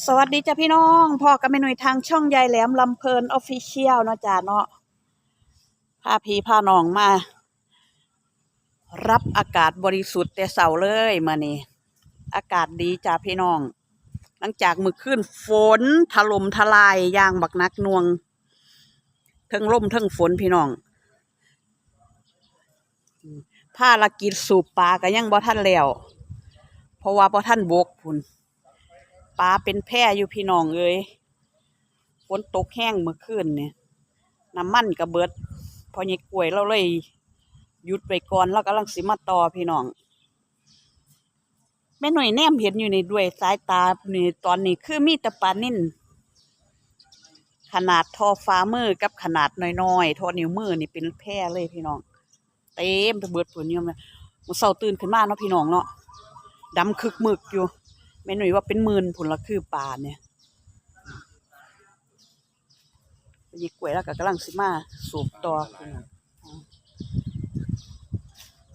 สวัสดีจ้ะพี่น้องพ่อกับแม่หนุ่ยทางช่องยายแหลมลำเพลินออฟฟิเชียลเนาะจ้าเนาะพาพี่พาน้องมา รับอากาศบริสุทธิ์แต่เสาเลยมื่อนี้อากาศดีจ้าพี่น้อง หลังจากมือขึ้นฝนถล่มทลายยางบักนักน่วงเทั้งล่มเทั้งฝนพี่น้องภารกิจสูบปลาก็ยังบ่ทันแล้ว เพราะว่าบ่ทันบกพุ่น ปลาเป็นแพร่อยู่พี่น้องเอ้ยฝนตกแห้งเมื่อคืนเนี่ยน้ำมันกระเบิด พอใหญ่กล้วยเราเลยหยุดไปก่อนแล้วกำลังสิมาต่อพี่น้อง แม่หน่อยแนมเห็นอยู่ในด้วยสายตานี่ตอนนี้คือมีต่ปานิ่นขนาดทอฟ้ามือกับขนาดน้อยๆทอนิ้วมือนี่เป็นแพร่เลยพี่น้อง เต็มไปเบิดผลเนี่ยมันเช้าตื่นขึ้นมาเนาะพี่น้องเนาะดำคึกมึกอยู่ แม่หนุ่ยว่าเป็นหมื่นผลละคือปลาเนี่ยเป็นยีกล้วยแล้วก็กำลังสิมาสูบต่อ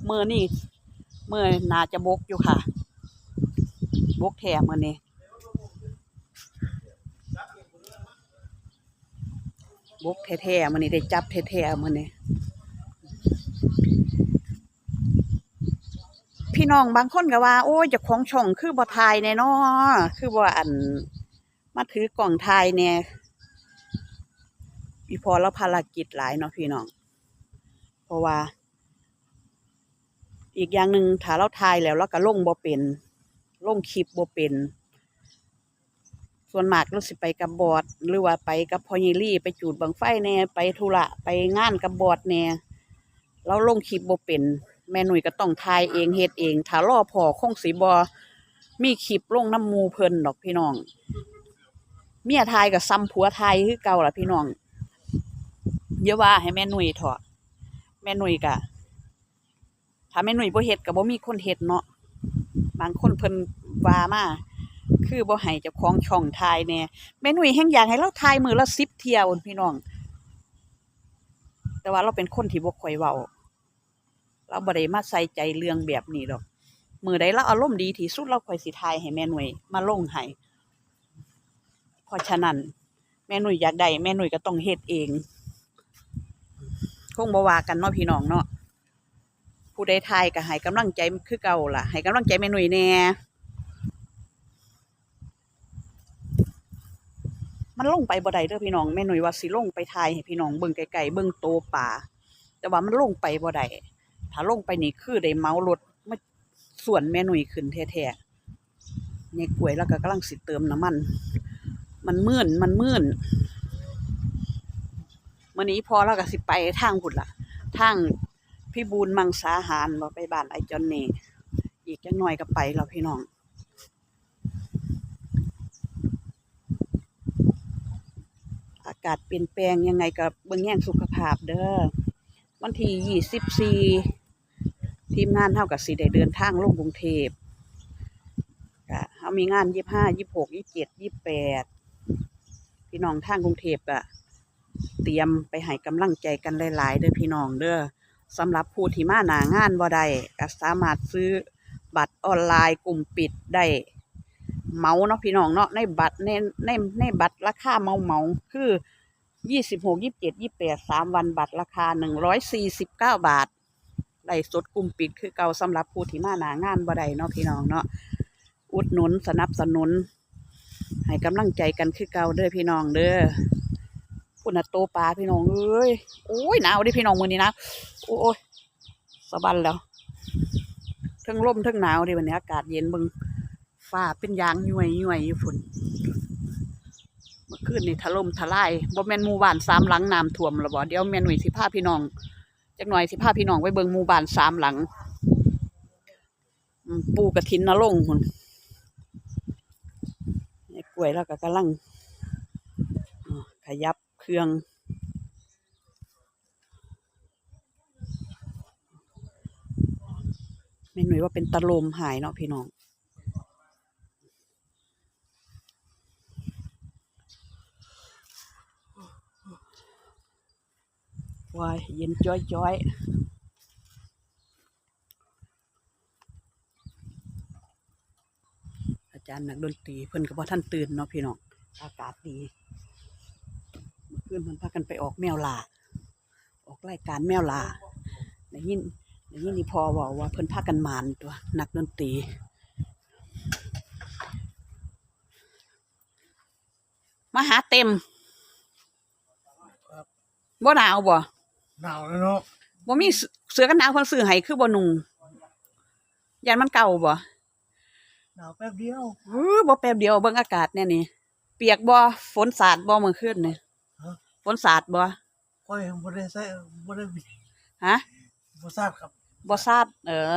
เมื่อนี่เมื่อนาจะบกอยู่ค่ะ บกแถมมื่อนี้บกแท้ๆมื่อนี้ได้จับแท้ๆมื่อนี้ พี่น้องบางคนก็ว่า โอ้ยจะของช่องคือบ่ทายแน่นอคือบ่อัน มาถือกล่องทายเนี่ยอีพอเราภารกิจหลายเนาะพี่น้อง เพราะว่า อีกอย่างหนึ่งถ้าเราทายแล้วเราก็ลงบ่เป็นลงคลิปบ่เป็น ส่วนมากเราสิไปกับบอดหรือว่าไปกับพอยีรี่ไปจูดบังไฟแน่ไปธุระไปงานกับบอดแน่เราลงคลิปบ่เป็น แม่หนุ่ยก็ต้องทายเองเฮ็ดเองถ้ารอพอคงสิบอมีคลิปลงน้ำมูเพิ่นดอกพี่น้อง เมียทายกับซ้ำผัวทายคือเก่าล่ะพี่น้องเยอะว่าให้แม่หนุ่ยเถอะแม่หนุ่ยกะถ้าแม่หนุ่ยบ่เฮ็ดก็บ่มีคนเฮ็ดเนาะบางคนเพิ่นว่ามาคือบ่ให้เจ้าของช่องทายแน่แม่หนุ่ยแฮงอยากให้เราทายมือละ10เที่ยวพี่น้อง แต่ว่าเราเป็นคนที่บ่ค่อยเว้า เราบ่ได้มาใส่ใจเรื่องแบบนี้ดอกมือใดเราอารมณ์ดีที่สุดเราคอยสิทายให้แม่หน่วยมาลงให้เพราะฉะนั้น แม่หน่วยอยากได้แม่หน่วยก็ต้องเฮ็ดเองคงบวากันเนาะพี่น้องเนาะผู้ใดทายก็ให้กำลังใจคือเก่าล่ะให้กำลังใจแม่หน่วยแน่มันลงไปบ่ได้เด้อพี่น้องแม่หน่วยว่าสิลงไปทายให้พี่น้องเบิ่งไกลๆเบิ่งโตป่า แต่ว่ามันลงไปบ่ได้ ถ้าลงไปนี่คือได้เมารถมาส่วนแม่หนุ่ยขึ้นแท้ๆในกล้วยแล้วก็กำลังสิเติมน้ำมัน มันมื่นมันมื่นมื่อนี้พอแล้วก็สิไปทางพุ่นละทางพี่บูนมังสาหารบ่ไปบ้านไอจอนนี่อีกจังหน่อยก็ไปแล้วพี่น้องอากาศเปลี่ยนแปลงยังไงกับเบิ่งแย่งสุขภาพเด้อวันที่ยี่สิบสี่ ทีมงานเท่ากับสีได้เดินทางลงกรุงเทพก็เขามีงานยี่ห้ายี่หกยี่เจ็ดยี่แปดพี่น้องทางกรุงเทพก็เตรียมไปให้กำลังใจกันหลาย ๆ เด้อพี่น้องเด้อสำหรับผู้ที่มาหนางานบ่ได้ก็สามารถซื้อบัตรออนไลน์กลุ่มปิดได้เมาเนาะพี่น้องเนาะในบัตรในในในบัตรราคาเมาเมาคือยี่สิบหกยี่สิบเจ็ดยี่แปดสามวันบัตรราคาหนึ่งร้อยสี่สิบเก้าบาท ไล่สดกลุ่มปิดคือเก่าสำหรับผู้ที่มาหนางานบ่ได้เนาะพี่น้องเนาะอุดหนุนสนับสนุน ให้กำลังใจกันคือเก่าเด้อพี่น้องเด้อพุ่นน่ะโตปลาพี่น้องเอ้ยโอ้ยหนาวดิพี่น้องมือนี้นะโอ้ยสะบันแล้วทั้งลมทั้งหนาวดิวันนี้อากาศเย็นบิ่งฟ้าเป็นยางย่วยย่วยอยู่ฝุ่นเมื่อคืนนี่ถล่มทลายบ่แม่นหมู่บ้านสามหลังน้ำท่วมแล้วบ่เดี๋ยวแม่นหนุ่ยสิพาพี่น้อง จักหน่อยสิพาพี่น้องไปเบิงหมู่บ้านสามหลัง ปูกระถินนรงค์พุ่นไอ้กล้วยแล้วก็กำลังขยับเครื่องแม่หนุ่ยว่าเป็นตะลมหายเนาะพี่น้อง วายเย็นจ้อยจ้อยอาจารย์นักดนตรีเพิ่นก็บ่ท่านตื่นเนาะพี่น้องอากาศดีเมื่อคืนเพิ่นพากันไปออกแมวลาออกรายการแมวลาได้ยินได้ยินนี่พอว่าว่าเพิ่นพากันมานตัว นักดนตรีมาหาเต็มบ่หนาวบ่ หนาวแล้วเนาะบ่มีเสเสื้อกันหนาวเพิ่นซื้อให้คือบ่นุ่งยันมันเก่าบ่หนาวแป๊บเดียวเออบ่แป๊บเดียวเบิ่งอากาศแน่นี่เปียกบ่ฝนสาดบ่เมื่อคืนนี่ฮะฝนสาดบ่ค่อยบ่ได้ใส่บ่ได้มีฮะบ่ทราบครับบ่สาดเออ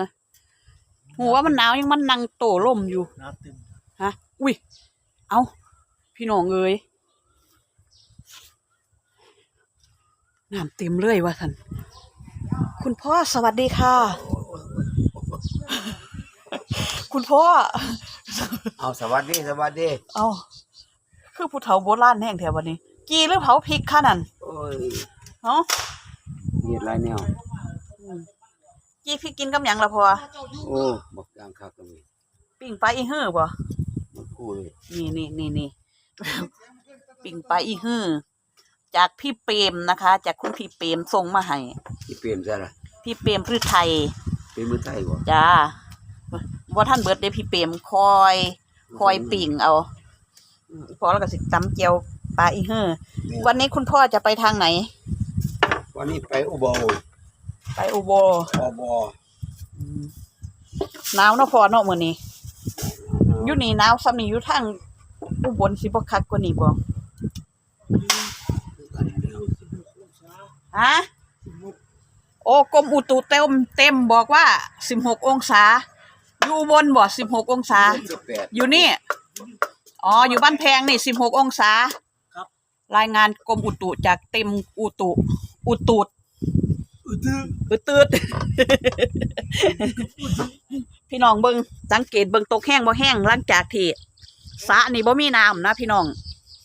หูว่ามันหนาวยังมันนั่งโตล่มอยู่หนาวเต็มฮะ อุ้ย เอาพี่น้องเอ้ย น้ำเต็มเลยว่าท่านคุณพ่อสวัสดีค่ะ คุณพ่อ เอาสวัสดีสวัสดีเอาคือผู้เฒ่าโบราณแห่งแถววันนี้ กีหรือเผาพริกค่ะนั่นโอ้ยเนาะมีหลายแนวกีพริกกินกับหยังละพอโอ้บักยางคักก็มีปิ้งปลาอีหื้อบ่มันคู่เลยนี่นี่นี่นี่ปิ้งปลาอีหื้อ จากพี่เปรมนะคะ จากคุณพี่เปรมส่งมาให้ที่เปลี่ยนซะละพี่เปรมพืชไทยเป็นมือไทยบ่จ้าว่าท่านเบิดเด้พี่เปรมคอย คอยปิ่งเอาอืมพอแล้วก็สิตำเจียวปลาอีหื้อวันนี้คุณพ่อจะไปทางไหน วันนี้ไปอุโบลไปอุโบอบอหนาวเนาะพอเนาะมื้อนี้อยู่นี่หนาวซ้ำนี่อยู่ทางอุบลสิบ่คักกว่านี้บ่ ฮะโอ้กรมอุตุเต็มเต็มบอกว่า16องศา อยู่อุบนบ่16องศาสิบแปดอยู่นี่ อ๋อ อยู่บ้านแพงนี่16องศา รายงานกรมอุตุจากเต็มอุตุ อุตุดอึดอึดอืดตืดพี่น้องเบิงสังเกตเบิงตกแห้งบ่แห้งหลังจากที่สระนี่บ่มีน้ำนะพี่น้อง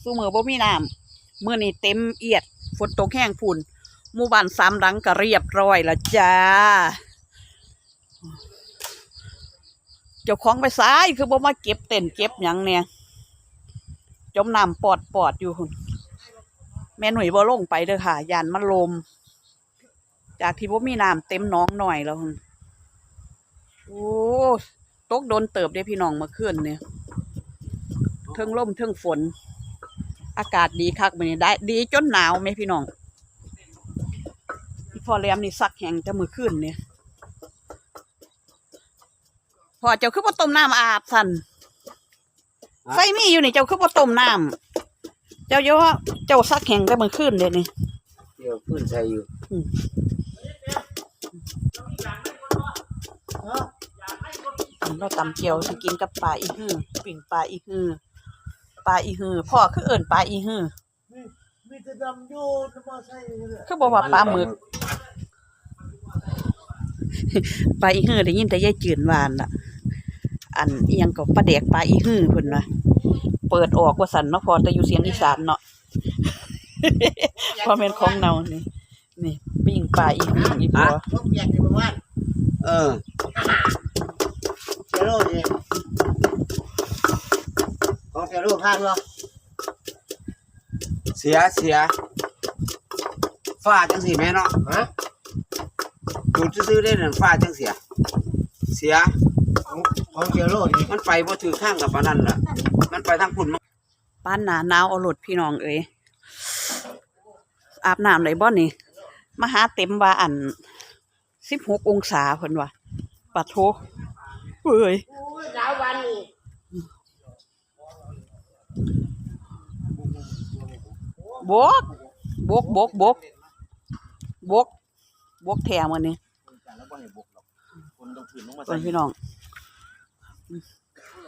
สู้มือบ่มีน้ำมื้อนี้เต็มเอียดฝนตกแห้งฝุ่น หมู่บ้านสามหลังก็เรียบร้อยและจ้า เจ้าของไปซ้ายคือบ่มาเก็บเต็นเก็บหยังเนี่ย จมน้ำปอดปอดอยู่หุ่นแม่หนุ่ยบ่ลงไปเด้อค่ะยานมันลม จากที่บ่มีน้ำเต็มหน้องหน่อยแล้วหั่นโอ้ตกโดนเติบได้พี่น้องเมื่อคืนเนี่ยเทิงลมเทิงฝน อากาศดีคักมื้อนี้ได้ ดีจนหนาวไหมพี่น้อง พี่พ่อแรมนี่ซักแห้งแต่มื้อคืนเนี่ยพ่อเจ้าคือบ่ต้มน้ำอาบสั่นไฟมีอยู่นี่เจ้าคือบ่ต้มน้ำเจ้าเยาว่าเจ้าซักแห้งแต่มื้อคืนเด้นี่เดี๋ยวขึ้นใส่อยู่เราตำเจียวสิกินกับปลาอีฮือปิ่งปลาอีฮือปลาอีฮือพ่อคือเอิ่นปลาอีฮือมีมีแต่ดำอยู่น้ำมาใส่เลยคือบอกว่าปลาหมึก ปลาอีฮือได้ยินแต่ยายจืนวาหั่นล่ะ อันอีหยังก็ปลาแดกปลาอีฮือเพิ่นว่าเปิดออกว่าสั่นเนาะพอแต่อยู่เสียงอีสานเนาะพอแม่นของเนานี่นี่ปิ้งปลาอีฮืออีพอพวกเปียกอยู่ประมาณเออเซโร่นี่ของเซโร่ผ่านบ่เสียเสียฟ้าจังสีแม่เนาะฮะ ดูดซื้อๆได้นั่นฟ้าจังเสีย เสีย ของของเซโร่นี่มันไปบ่ถือข้างกับปานนั้นล่ะ มันไปทางพุ่นมันป้านหนาหนาวเอาหลดพี่น้องเอ้ยอาบน้ำเลยบ่นี่มาหาเต็มว่าอันสิบหกองศาเพิ่นว่าปะโทเอ้ยดาววันนี่บกบกบกบกบกบกแถมอันนี้ เพิ่นพี่น้อง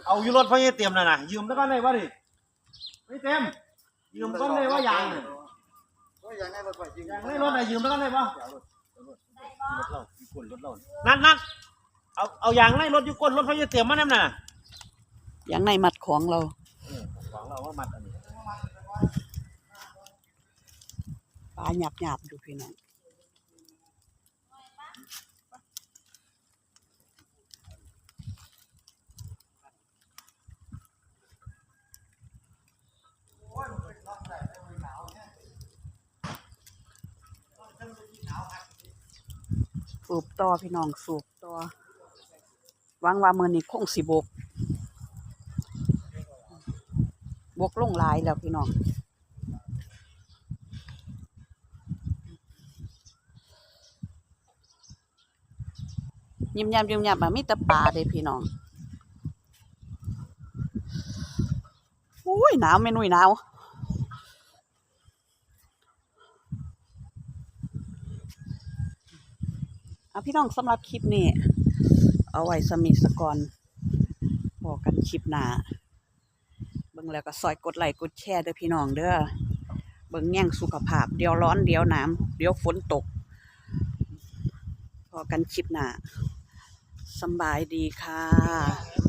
เอาอยู่รถพ่อเยเตรียมน่ะนะยืมแล้วก็ได้วะดิไม่เต็มยืมก็ได้ว่ายางน่ะยางในรถน่ะยืมแล้วก็ได้ปะนัดนัดเอาเอายางในรถอยู่ก้นรถพ่อเยเตรียมมาแน่น่ะอย่างในมัดของเราของเราว่ามัดอันนี้ปลาหยาบหยาบๆดูพี่น้อง สูบต่อพี่น้องสูบต่อวังว่ามือนี้คงสิบก บกลงหลายแล้วพี่น้องยิ้มยำยิ้มยำแบบมีต่ปลาเด้พี่น้องอุ้ยหนาวไม่นุ่ยหนาว เอาพี่น้องสำหรับคลิปนี้ เอาไว้สมิสกอนบอกกันคลิปหน้าเบิ่งแล้วก็ซอยกดไลค์กดแชร์เด้อพี่น้องเด้อเบิ่งแง่งสุขภาพ เดี๋ยวร้อนเดี๋ยวหน้ำเดี๋ยวฝนตก พอกันคลิปหน้าสบายดีค่ะ